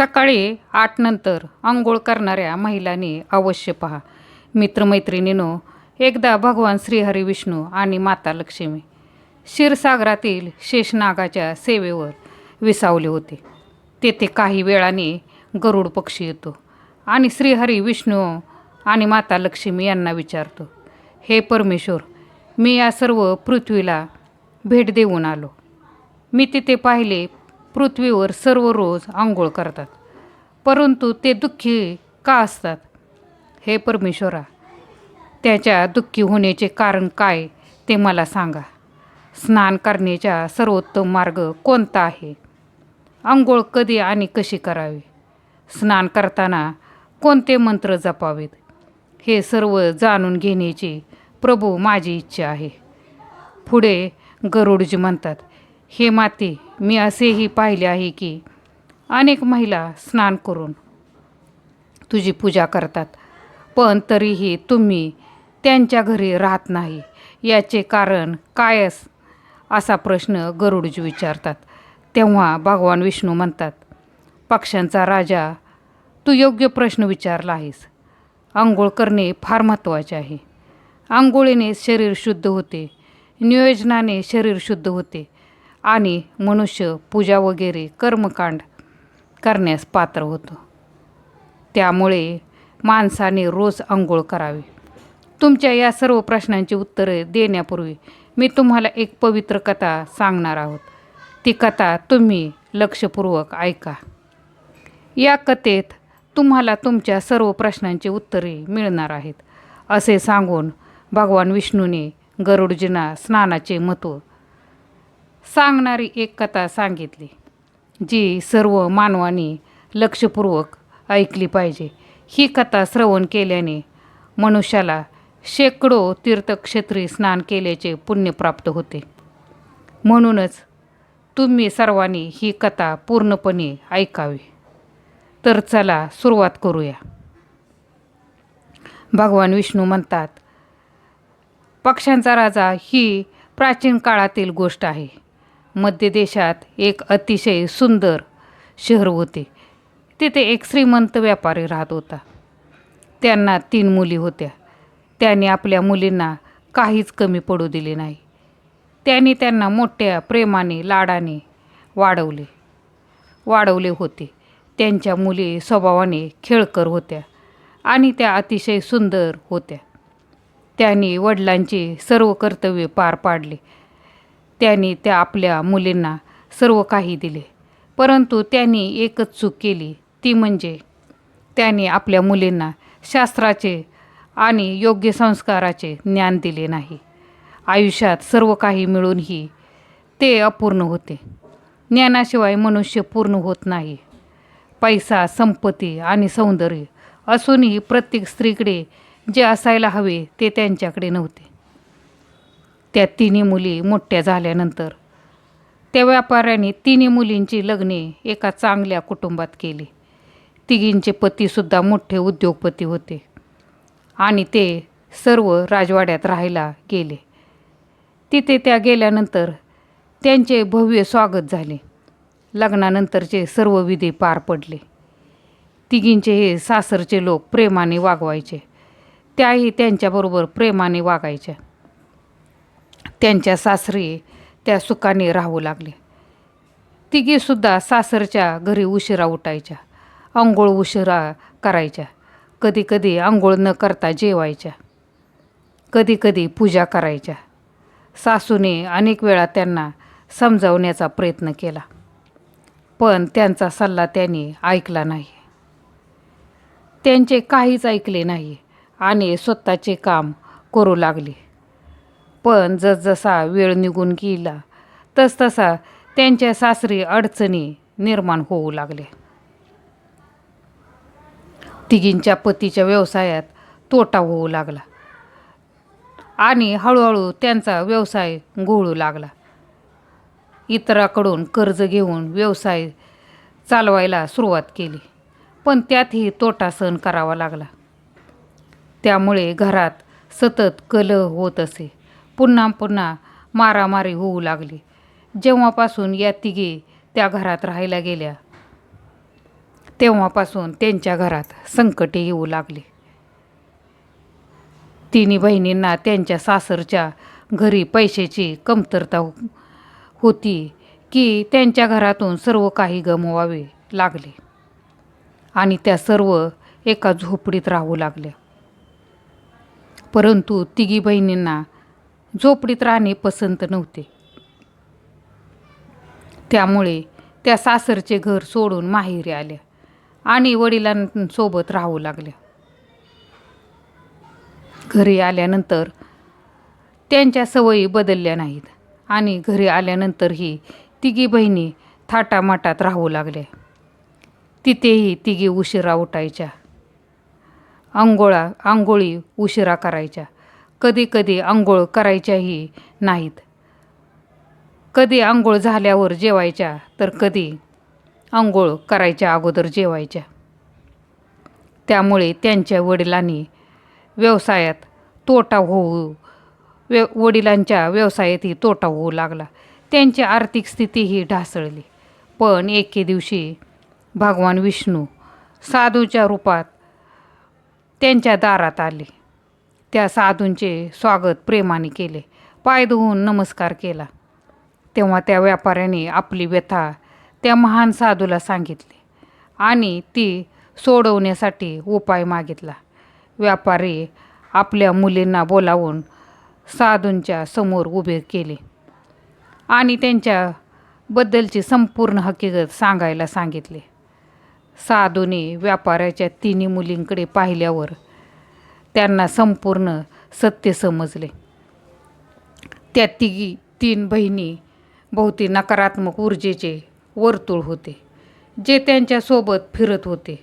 सकाळी आठ नंतर आंघोळ करणाऱ्या महिलांनी अवश्य पहा. मित्रमैत्रिणीनो एकदा भगवान श्रीहरी विष्णू आणि माता लक्ष्मी क्षीरसागरातील शेषनागाच्या सेवेवर विसावले होते. तेथे काही वेळाने गरुड पक्षी येतो आणि श्रीहरी विष्णू आणि माता लक्ष्मी यांना विचारतो हे परमेश्वर मी या सर्व पृथ्वीला भेट देऊन आलो. मी तिथे पाहिले पृथ्वीवर सर्व रोज आंघोळ करतात. परंतु ते दुःखी का असतात? हे परमेश्वरा त्याच्या दुःखी होण्याचे कारण काय ते मला सांगा. स्नान करण्याचा सर्वोत्तम मार्ग कोणता आहे? आंघोळ कधी आणि कशी करावी? स्नान करताना कोणते मंत्र जपावेत? हे सर्व जाणून घेण्याची प्रभू माझी इच्छा आहे. पुढे गरुडजी म्हणतात हे माती मी असेही पाहिले आहे की अनेक महिला स्नान करून तुझी पूजा करतात. पण तरीही तुम्ही त्यांच्या घरी राहत नाही. याचे कारण काय अस असा प्रश्न गरुडजी विचारतात. तेव्हा भगवान विष्णू म्हणतात पक्ष्यांचा राजा तू योग्य प्रश्न विचारला आहेस. आंघोळ करणे फार महत्त्वाचे आहे. आंघोळीने शरीर शुद्ध होते. नियोजनाने शरीर शुद्ध होते. आणि मनुष्य पूजा वगैरे कर्मकांड करण्यास पात्र होतो. त्यामुळे माणसाने रोज आंघोळ करावी. तुमच्या या सर्व प्रश्नांची उत्तरे देण्यापूर्वी मी तुम्हाला एक पवित्र कथा सांगणार आहोत. ती कथा तुम्ही लक्षपूर्वक ऐका. या कथेत तुम्हाला तुमच्या सर्व प्रश्नांची उत्तरे मिळणार आहेत. असे सांगून भगवान विष्णूने गरुडजींना स्नानाचे महत्त्व सांगणारी एक कथा सांगितली जी सर्व मानवाने लक्षपूर्वक ऐकली पाहिजे. ही कथा श्रवण केल्याने मनुष्याला शेकडो तीर्थक्षेत्री स्नान केल्याचे पुण्य प्राप्त होते. म्हणूनच तुम्ही सर्वांनी ही कथा पूर्णपणे ऐकावी. तर चला सुरुवात करूया. भगवान विष्णू म्हणतात पक्ष्यांचा राजा ही प्राचीन काळातील गोष्ट आहे. मध्य देशात एक अतिशय सुंदर शहर होते. तिथे एक श्रीमंत व्यापारी राहत होता. त्यांना तीन मुली होत्या. त्याने आपल्या मुलींना काहीच कमी पडू दिले नाही. त्याने त्यांना मोठ्या प्रेमाने लाडाने वाढवले. वाढवले होते. त्यांच्या मुली स्वभावाने खेळकर होत्या आणि त्या अतिशय सुंदर होत्या. त्यांनी वडिलांची सर्व कर्तव्ये पार पाडले. त्यांनी त्या आपल्या मुलींना सर्व काही दिले. परंतु त्यांनी एकच चूक केली. ती म्हणजे त्यांनी आपल्या मुलींना शास्त्राचे आणि योग्य संस्काराचे ज्ञान दिले नाही. आयुष्यात सर्व काही मिळूनही ते अपूर्ण होते. ज्ञानाशिवाय मनुष्य पूर्ण होत नाही. पैसा संपत्ती आणि सौंदर्य असूनही प्रत्येक स्त्रीकडे जे असायला हवे ते त्यांच्याकडे नव्हते. त्या तिन्ही मुली मोठ्या झाल्यानंतर. त्या व्यापाऱ्याने तिन्ही मुलींची लग्ने एका चांगल्या कुटुंबात केली. तिघींचे पतीसुद्धा मोठे उद्योगपती होते. आणि ते सर्व राजवाड्यात राहायला गेले. तिथे त्या गेल्यानंतर त्यांचे भव्य स्वागत झाले. लग्नानंतरचे सर्व विधी पार पडले. तिघींचे हे सासरचे लोक प्रेमाने वागवायचे. त्याही त्यांच्याबरोबर प्रेमाने वागायच्या. त्यांच्या सासरी त्या सुखाने राहू लागले. तिघीसुद्धा सासरच्या घरी उशिरा उठायच्या. आंघोळ उशिरा करायच्या. कधी कधी आंघोळ न करता जेवायच्या. कधीकधी पूजा करायच्या. सासूने अनेक वेळा त्यांना समजावण्याचा प्रयत्न केला. पण त्यांचा सल्ला त्यांनी ऐकला नाही. त्यांचे काहीच ऐकले नाही आणि स्वतःचे काम करू लागले. पण जसजसा वेळ निघून गेला तसतसा त्यांच्या सासरी अडचणी निर्माण होऊ लागल्या. तिघींच्या पतीच्या व्यवसायात तोटा होऊ लागला आणि हळूहळू त्यांचा व्यवसाय घोळू लागला. इतराकडून कर्ज घेऊन व्यवसाय चालवायला सुरुवात केली पण त्यातही तोटा सहन करावा लागला. त्यामुळे घरात सतत कलह होत असे. पुन्हा पुन्हा मारामारी होऊ लागली. जेव्हापासून या तिघी त्या घरात राहायला गेल्या तेव्हापासून त्यांच्या घरात संकटे येऊ लागली. तिन्ही बहिणींना त्यांच्या सासरच्या घरी पैशाची कमतरता होती की त्यांच्या घरातून सर्व काही गमवावे लागले आणि त्या सर्व एका झोपडीत राहू लागल्या. परंतु तिघी बहिणींना झोपडीत राहणे पसंत नव्हते. त्यामुळे त्या सासरचे घर सोडून माहेरी आल्या आणि वडिलांसोबत राहू लागल्या. घरी आल्यानंतर त्यांच्या सवयी बदलल्या नाहीत आणि घरी आल्यानंतरही तिघी बहिणी थाटामाटात राहू लागल्या. तिथेही तिघी उशिरा उठायच्या. आंघोळा आंघोळी उशिरा करायच्या. कधी कधी आंघोळ करायच्याही नाहीत. कधी आंघोळ झाल्यावर जेवायच्या तर कधी आंघोळ करायच्या अगोदर जेवायच्या. त्यामुळे त्यांच्या वडिलांनी व्यवसायात तोटा होऊ व्य वडिलांच्या व्यवसायातही तोटा होऊ लागला. त्यांची आर्थिक स्थितीही ढासळली. पण एके दिवशी भगवान विष्णू साधूच्या रूपात त्यांच्या दारात आले. त्या साधूंचे स्वागत प्रेमाने केले. पाय धुवून नमस्कार केला. तेव्हा त्या व्यापाऱ्याने आपली व्यथा त्या महान साधूला सांगितली आणि ती सोडवण्यासाठी उपाय मागितला. व्यापारी आपल्या मुलींना बोलावून साधूंच्या समोर उभे केले आणि त्यांच्याबद्दलची संपूर्ण हकीकत सांगायला सांगितले. साधूने व्यापाऱ्याच्या तिन्ही मुलींकडे पाहिल्यावर त्यांना संपूर्ण सत्य समजले. त्या तिघी तीन बहिणी भोवती नकारात्मक ऊर्जेचे वर्तुळ होते जे त्यांच्यासोबत फिरत होते.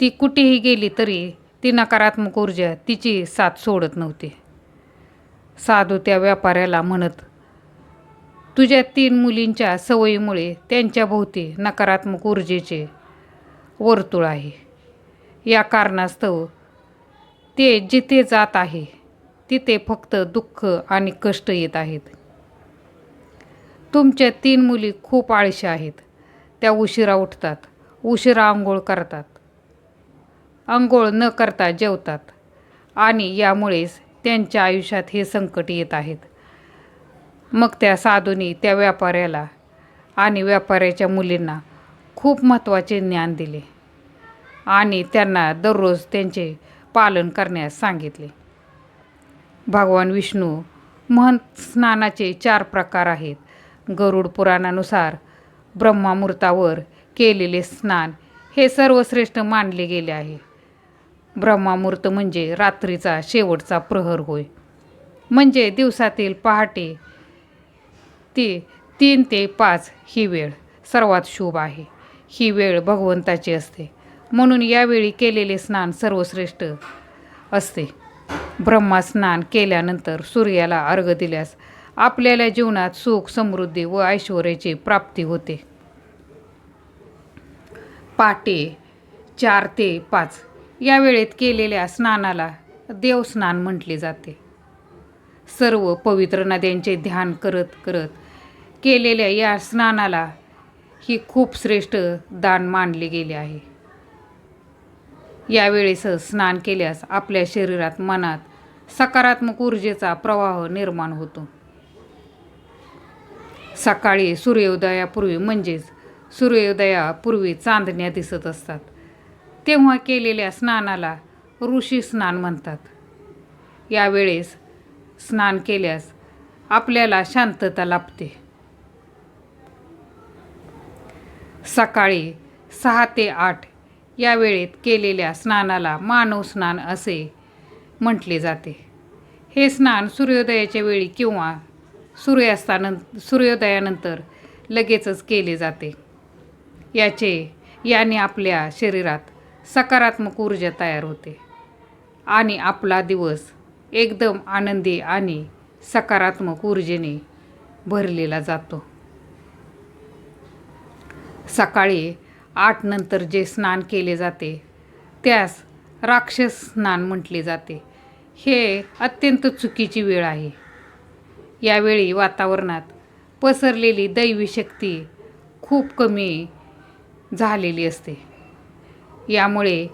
ती कुठेही गेली तरी ती नकारात्मक ऊर्जा तिची साथ सोडत नव्हती. साधू त्या व्यापाऱ्याला म्हणत तुझ्या तीन मुलींच्या सवयीमुळे त्यांच्याभोवती नकारात्मक ऊर्जेचे वर्तुळ आहे. या कारणास्तव ते जिथे जात आहे तिथे फक्त दुःख आणि कष्ट येत आहेत. तुमच्या तीन मुली खूप आळशी आहेत. त्या उशिरा उठतात उशिरा आंघोळ करतात. आंघोळ न करता जेवतात आणि यामुळेच त्यांच्या आयुष्यात हे संकट येत आहेत. मग त्या साधूनी त्या व्यापाऱ्याला आणि व्यापाऱ्याच्या मुलींना खूप महत्त्वाचे ज्ञान दिले आणि त्यांना दररोज त्यांचे पालन करण्यास सांगितले. भगवान विष्णू महंत स्नानाचे चार प्रकार आहेत. गरुड पुराणानुसार ब्रह्मामूर्तावर केलेले स्नान हे सर्वश्रेष्ठ मानले गेले आहे. ब्रह्मामूर्त म्हणजे रात्रीचा शेवटचा प्रहर होय. म्हणजे दिवसातील पहाटे ते तीन ते पाच ही वेळ सर्वात शुभ आहे. ही वेळ भगवंताची असते. म्हणून यावेळी केलेले स्नान सर्वश्रेष्ठ असते. ब्रह्मस्नान केल्यानंतर सूर्याला अर्घ दिल्यास आपल्याला जीवनात सुख समृद्धी व ऐश्वर्याची प्राप्ती होते. पाटे चार ते पाच या वेळेत केलेल्या स्नानाला देवस्नान म्हटले जाते. सर्व पवित्र नद्यांचे ध्यान करत करत केलेल्या या स्नानाला ही खूप श्रेष्ठ दान मानले गेले आहे. यावेळेस स्नान केल्यास आपल्या शरीरात मनात सकारात्मक ऊर्जेचा प्रवाह निर्माण होतो. सकाळी सूर्योदयापूर्वी म्हणजेच सूर्योदयापूर्वी चांदण्या दिसत असतात. तेव्हा केलेल्या स्नानाला ऋषी स्नान म्हणतात. यावेळेस स्नान केल्यास आपल्याला शांतता लाभते. सकाळी सहा ते आठ या वेळेत केलेल्या स्नानाला मानव स्नान असे म्हटले जाते. हे स्नान सूर्योदयाच्या वेळी किंवा सूर्यास्तानं सूर्योदयानंतर लगेचच केले जाते. याचे याने आपल्या शरीरात सकारात्मक ऊर्जा तयार होते आणि आपला दिवस एकदम आनंदी आणि सकारात्मक ऊर्जेने भरलेला जातो. सकाळी आठ नंतर जे स्नान केले जाते त्यास राक्षस स्नान म्हटले जाते. हे अत्यंत चुकीची वेळ आहे. यावेळी वातावरणात पसरलेली दैवी शक्ती खूप कमी झालेली असते. यामुळे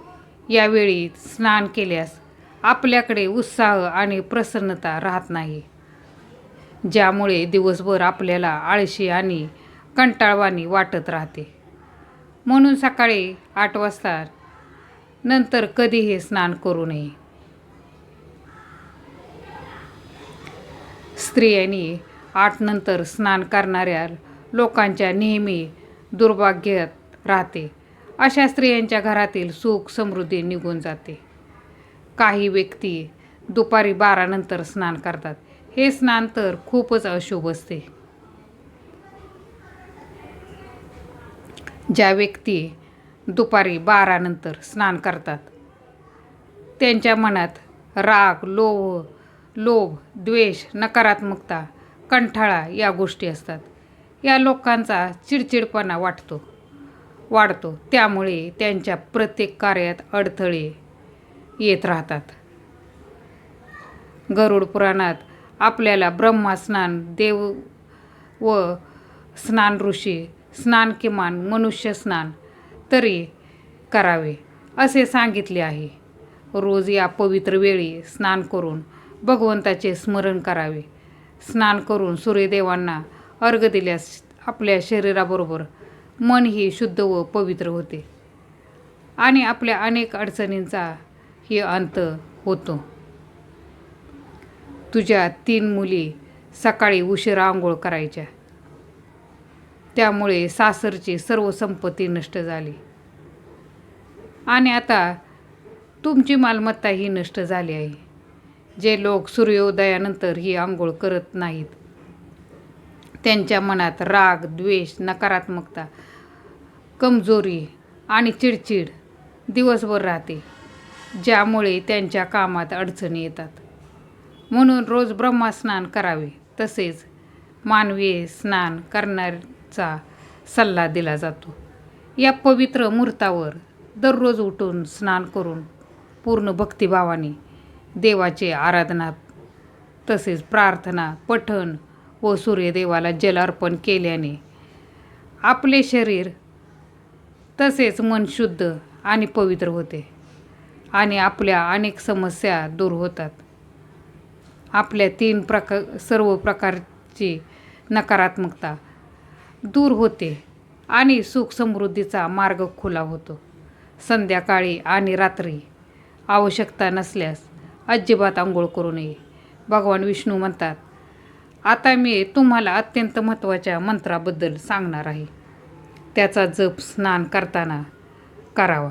यावेळी स्नान केल्यास आपल्याकडे उत्साह आणि प्रसन्नता राहत नाही ज्यामुळे दिवसभर आपल्याला आळशी आणि कंटाळवाणी वाटत राहते. म्हणून सकाळी आठ वाजता नंतर कधीही स्नान करू नये. स्त्रियांनी आठ नंतर स्नान करणाऱ्या लोकांच्या नेहमी दुर्भाग्यात राहते. अशा स्त्रियांच्या घरातील सुख समृद्धी निघून जाते. काही व्यक्ती दुपारी बारानंतर स्नान करतात. हे स्नान तर खूपच अशुभ असते. ज्या व्यक्ती दुपारी बारानंतर स्नान करतात त्यांच्या मनात राग लोभ लोभ द्वेष नकारात्मकता कंठाळा या गोष्टी असतात. या लोकांचा चिडचिडपणा वाटतो वाढतो. त्यामुळे त्यांच्या प्रत्येक कार्यात अडथळे येत राहतात. गरुड पुराणात आपल्याला ब्रह्मस्नान देव व स्नान ऋषी स्नान किमान मनुष्य स्नान तरी करावे असे सांगितले आहे. रोज या पवित्र वेळी स्नान करून भगवंताचे स्मरण करावे. स्नान करून सूर्यदेवांना अर्घ दिल्यास आपल्या शरीराबरोबर मनही शुद्ध व पवित्र होते आणि आपल्या अनेक अडचणींचा हे अंत होतो. तुझ्या तीन मुली सकाळी उशिरा आंघोळ करायच्या. त्यामुळे सासरची सर्व संपत्ती नष्ट झाली. आणि आता तुमची मालमत्ता ही नष्ट झाली आहे. जे लोक सूर्योदयानंतर ही आंघोळ करत नाहीत त्यांच्या मनात राग द्वेष नकारात्मकता कमजोरी आणि चिडचिड दिवसभर राहते ज्यामुळे त्यांच्या कामात अडचणी येतात. म्हणून रोज ब्रह्मस्नान करावे तसेच मानवी स्नान करणार करण्याचा सल्ला दिला जातो. या पवित्र मुहूर्तावर दररोज उठून स्नान करून पूर्ण भक्तिभावाने देवाचे आराधना तसेच प्रार्थना पठण व सूर्यदेवाला जल अर्पण केल्याने आपले शरीर तसेच मन शुद्ध आणि पवित्र होते आणि आपल्या अनेक समस्या दूर होतात. आपल्या तीन प्रकार सर्व प्रकारची नकारात्मकता दूर होते आणि सुख समृद्धीचा मार्ग खुला होतो. संध्याकाळी आणि रात्री आवश्यकता नसल्यास अजिबात आंघोळ करू नये. भगवान विष्णू म्हणतात आता मी तुम्हाला अत्यंत महत्त्वाच्या मंत्राबद्दल सांगणार आहे. त्याचा जप स्नान करताना करावा.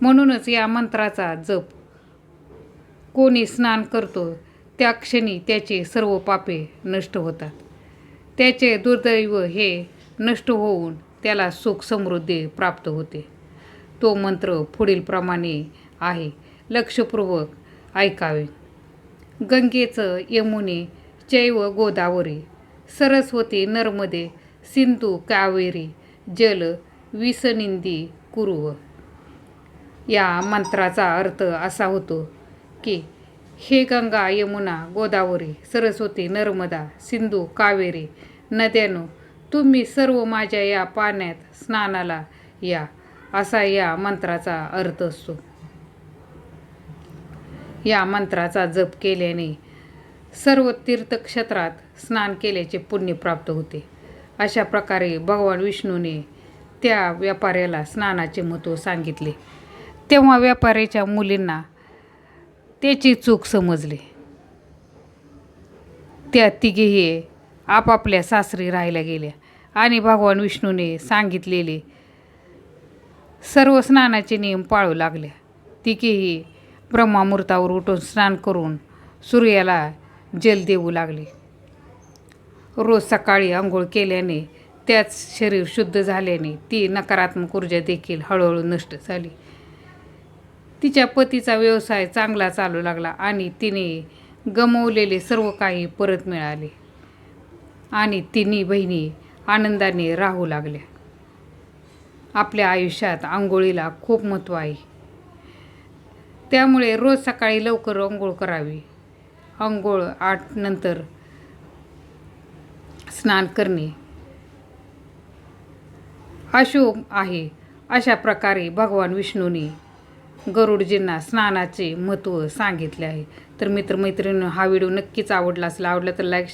म्हणूनच या मंत्राचा जप कोणी स्नान करतो त्या क्षणी त्याचे सर्व पापे नष्ट होतात. त्याचे दुर्दैव हे नष्ट होऊन त्याला सुख समृद्धी प्राप्त होते. तो मंत्र पुढीलप्रमाणे आहे. लक्षपूर्वक ऐकावे. गंगेचं यमुने चैव गोदावरी सरस्वती नर्मदे सिंधू कावेरी जल विसनिंदी कुरुव. या मंत्राचा अर्थ असा होतो की हे गंगा यमुना गोदावरी सरस्वती नर्मदा सिंधू कावेरी नद्यानो तुम्ही सर्व माझ्या या पाण्यात स्नानाला या असा या मंत्राचा अर्थ असतो. या मंत्राचा जप केल्याने सर्व तीर्थक्षेत्रात स्नान केल्याचे पुण्य प्राप्त होते. अशा प्रकारे भगवान विष्णूने त्या व्यापाऱ्याला स्नानाचे महत्त्व सांगितले. तेव्हा व्यापाऱ्याच्या मुलींना त्याची चूक समजली. त्या तिघेही आपापल्या सासरी राहायला गेल्या आणि भगवान विष्णूने सांगितलेले सर्व स्नानाचे नियम पाळू लागल्या. तिघेही ब्रह्मामुहूर्तावर उठून स्नान करून सूर्याला जल देऊ लागले. रोज सकाळी आंघोळ केल्याने त्याच शरीर शुद्ध झाल्याने ती नकारात्मक ऊर्जा देखील हळूहळू नष्ट झाली. तिच्या पतीचा व्यवसाय चांगला चालू लागला आणि तिने गमवलेले सर्व काही परत मिळाले. आणि तिन्ही बहिणी आनंदाने राहू लागल्या. आपल्या आयुष्यात आंघोळीला खूप महत्त्व आहे. त्यामुळे रोज सकाळी लवकर आंघोळ करावी. आंघोळ आठ नंतर स्नान करणे अशुभ आहे अशा प्रकारे भगवान विष्णूने गरुडजींना स्नानाचे महत्त्व सांगितले आहे. तर मित्रमैत्रिणी हा व्हिडिओ नक्कीच आवडला असेल आवडला तर लाईक